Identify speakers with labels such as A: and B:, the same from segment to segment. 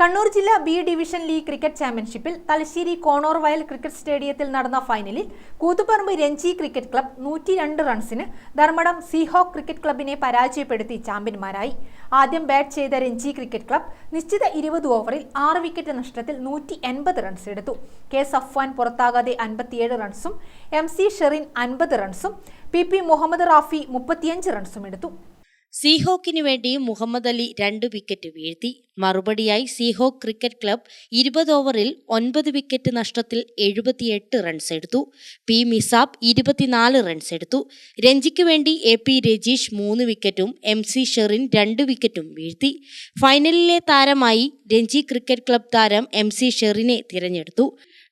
A: കണ്ണൂർ ജില്ലാ B division league cricket ചാമ്പ്യൻഷിപ്പിൽ തലശ്ശേരി കോണോർ വയൽ ക്രിക്കറ്റ് സ്റ്റേഡിയത്തിൽ നടന്ന ഫൈനലിൽ കൂത്തുപറമ്പ് രഞ്ജി ക്രിക്കറ്റ് ക്ലബ് നൂറ്റി രണ്ട് റൺസിന് ധർമ്മടം സീഹോക്ക് ക്രിക്കറ്റ് ക്ലബിനെ പരാജയപ്പെടുത്തി ചാമ്പ്യന്മാരായി. ആദ്യം ബാറ്റ് ചെയ്ത രഞ്ജി ക്രിക്കറ്റ് ക്ലബ് നിശ്ചിത ഇരുപത് ഓവറിൽ ആറ് വിക്കറ്റ് നഷ്ടത്തിൽ നൂറ്റി എൺപത് റൺസ് എടുത്തു. കെ സഫ്വാൻ പുറത്താകാതെ അൻപത്തിയേഴ് റൺസും എം സി ഷെറിൻ അൻപത് റൺസും പി പി മുഹമ്മദ് റാഫി മുപ്പത്തിയഞ്ച് റൺസും എടുത്തു.
B: സീഹോക്കിനു വേണ്ടി മുഹമ്മദ് അലി രണ്ട് വിക്കറ്റ് വീഴ്ത്തി. മറുപടിയായി സീഹോക്ക് ക്രിക്കറ്റ് ക്ലബ് ഇരുപത് ഓവറിൽ ഒൻപത് വിക്കറ്റ് നഷ്ടത്തിൽ എഴുപത്തിയെട്ട് റൺസ് എടുത്തു. പി മിസാബ് ഇരുപത്തിനാല് റൺസ് എടുത്തു. രഞ്ജിക്ക് വേണ്ടി എ പി രജീഷ് മൂന്ന് വിക്കറ്റും എം സി ഷെറിൻ രണ്ട് വിക്കറ്റും വീഴ്ത്തി. ഫൈനലിലെ താരമായി രഞ്ജി ക്രിക്കറ്റ് ക്ലബ് താരം എം സി ഷെറിനെ തിരഞ്ഞെടുത്തു.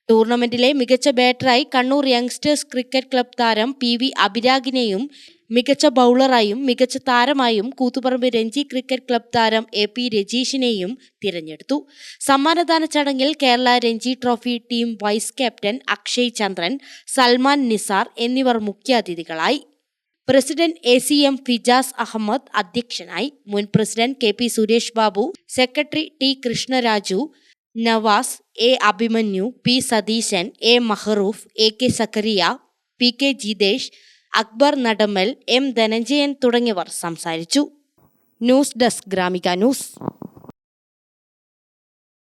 B: ടൂർണമെന്റിലെ മികച്ച ബാറ്ററായി കണ്ണൂർ യങ്സ്റ്റേഴ്സ് ക്രിക്കറ്റ് ക്ലബ് താരം പി വി അഭിരാഗിനെയും മികച്ച ബൗളറായും മികച്ച താരമായും കൂത്തുപറമ്പ് രഞ്ജി ക്രിക്കറ്റ് ക്ലബ് താരം എ പി രജീഷിനെയും തിരഞ്ഞെടുത്തു. സമ്മാനദാന ചടങ്ങിൽ Kerala Ranji trophy team vice captain Akshay Chandran Salman Nizar എന്നിവർ മുഖ്യാതിഥികളായി. President A C M Fijas Ahammed അധ്യക്ഷനായി. മുൻ president K P Suresh Babu secretary T Krishnaraju Navas A Abhimanyu P Satheesan A Mahroof A K Zakariya P K Jithesh Akbar Nadamal M Dhananjayan തുടങ്ങിയവർ സംസാരിച്ചു. News desk Gramika news.